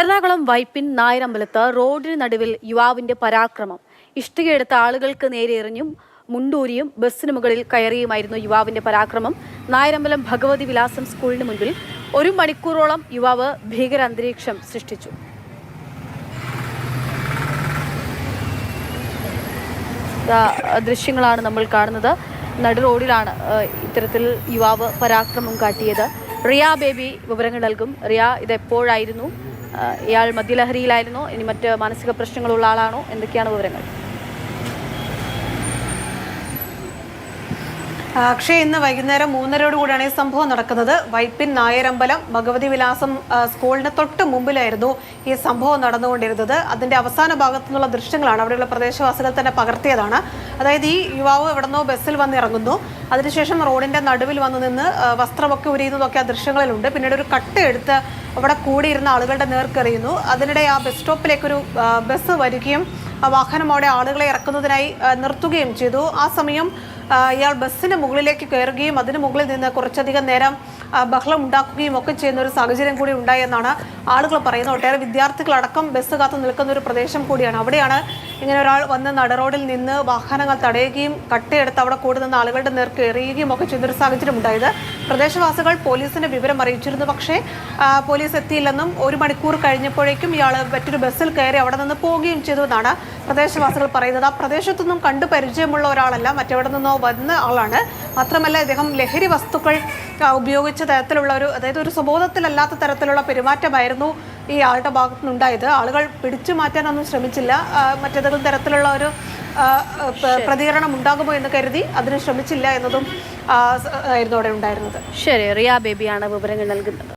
എറണാകുളം വൈപ്പിൻ നായരമ്പലത്ത് റോഡിന് നടുവിൽ യുവാവിന്റെ പരാക്രമം. ഇഷ്ടികയെടുത്ത ആളുകൾക്ക് നേരെ എറിഞ്ഞും മുണ്ടൂരിയും ബസ്സിന് മുകളിൽ കയറിയുമായിരുന്നു യുവാവിന്റെ പരാക്രമം. നായരമ്പലം ഭഗവതി വിലാസം സ്കൂളിന് മുൻപിൽ ഒരു മണിക്കൂറോളം യുവാവ് ഭീകര അന്തരീക്ഷം സൃഷ്ടിച്ചു ദൃശ്യങ്ങളാണ് നമ്മൾ കാണുന്നത്. നടു റോഡിലാണ് ഇത്തരത്തിൽ യുവാവ് പരാക്രമം കാട്ടിയത്. റിയ ബേബി വിവരങ്ങൾ നൽകും. റിയ ഇത് എപ്പോഴായിരുന്നു ഏഹ്, ഇയാൾ മദ്യലഹരിയിലായിരുന്നോ. ഇനി മറ്റ് മാനസിക പ്രശ്നങ്ങളുള്ള ആളാണോ? എന്തൊക്കെയാണ് വിവരങ്ങൾ? അക്ഷയ് ഇന്ന് വൈകുന്നേരം മൂന്നരയോട് കൂടിയാണ് ഈ സംഭവം നടക്കുന്നത്. വൈപ്പിൻ നായരമ്പലം ഭഗവതി വിലാസം സ്കൂളിന് തൊട്ട് മുമ്പിലായിരുന്നു ഈ സംഭവം നടന്നുകൊണ്ടിരുന്നത്. അതിന്റെ അവസാന ഭാഗത്തു നിന്നുള്ള ദൃശ്യങ്ങളാണ് അവിടെയുള്ള പ്രദേശവാസികൾ തന്നെ പകർത്തിയതാണ്. അതായത് ഈ യുവാവ് എവിടെന്നോ ബസ്സിൽ വന്ന് ഇറങ്ങുന്നു അതിനുശേഷം റോഡിന്റെ നടുവിൽ വന്നു നിന്ന് വസ്ത്രമൊക്കെ ഉരിയുന്നതൊക്കെ ആ ദൃശ്യങ്ങളിലുണ്ട്. പിന്നീട് ഒരു കട്ട് എടുത്ത് അവിടെ കൂടിയിരുന്ന ആളുകളുടെ നേർക്കെറിയുന്നു. അതിനിടെ ആ ബസ് സ്റ്റോപ്പിലേക്ക് ഒരു ബസ് വരികയും ആ വാഹനം അവിടെ ആളുകളെ ഇറക്കുന്നതിനായി നിർത്തുകയും ചെയ്തു. ആ സമയം ഇയാൾ ബസ്സിന് മുകളിലേക്ക് കയറുകയും അതിന് മുകളിൽ നിന്ന് കുറച്ചധികം നേരം ബഹളം ഉണ്ടാക്കുകയും ഒക്കെ ചെയ്യുന്ന ഒരു സാഹചര്യം കൂടി ഉണ്ടായി എന്നാണ് ആളുകൾ പറയുന്നത്. ഒട്ടേറെ വിദ്യാർത്ഥികളടക്കം ബസ് കാത്തു നിൽക്കുന്ന ഒരു പ്രദേശം കൂടിയാണ്. അവിടെയാണ് ഇങ്ങനെ ഒരാൾ വന്ന് നട റോഡിൽ നിന്ന് വാഹനങ്ങൾ തടയുകയും കട്ടയെടുത്ത് അവിടെ കൂടി നിന്ന് ആളുകളുടെ നേർക്ക് എറിയുകയും ഒക്കെ ചെയ്യുന്ന ഒരു സാഹചര്യം ഉണ്ടായത്. പ്രദേശവാസികൾ പോലീസിന് വിവരം അറിയിച്ചിരുന്നു. പക്ഷേ പോലീസ് എത്തിയില്ലെന്നും ഒരു മണിക്കൂർ കഴിഞ്ഞപ്പോഴേക്കും ഇയാൾ മറ്റൊരു ബസ്സിൽ കയറി അവിടെ നിന്ന് പോവുകയും ചെയ്തു എന്നാണ് പ്രദേശവാസികൾ പറയുന്നത്. ആ പ്രദേശത്തൊന്നും കണ്ടു പരിചയമുള്ള ഒരാളല്ല മറ്റെവിടെ നിന്നോ വന്ന ആളാണ്. മാത്രമല്ല ഇദ്ദേഹം ലഹരി വസ്തുക്കൾ ഉപയോഗിച്ച തരത്തിലുള്ള ഒരു അതായത് ഒരു സ്വബോധത്തിലല്ലാത്ത തരത്തിലുള്ള പെരുമാറ്റമായിരുന്നു ഈ ആളുടെ ഭാഗത്തു നിന്നുണ്ടായത് ആളുകൾ പിടിച്ചു മാറ്റാനൊന്നും ശ്രമിച്ചില്ല. മറ്റേതെങ്കിലും തരത്തിലുള്ള ഒരു പ്രതികരണം ഉണ്ടാകുമോ എന്ന് കരുതി അതിന് ശ്രമിച്ചില്ല എന്നതും ആയിരുന്നു അവിടെ ഉണ്ടായിരുന്നത്. ശരി റിയ ബേബിയാണ് വിവരങ്ങൾ നൽകുന്നത്.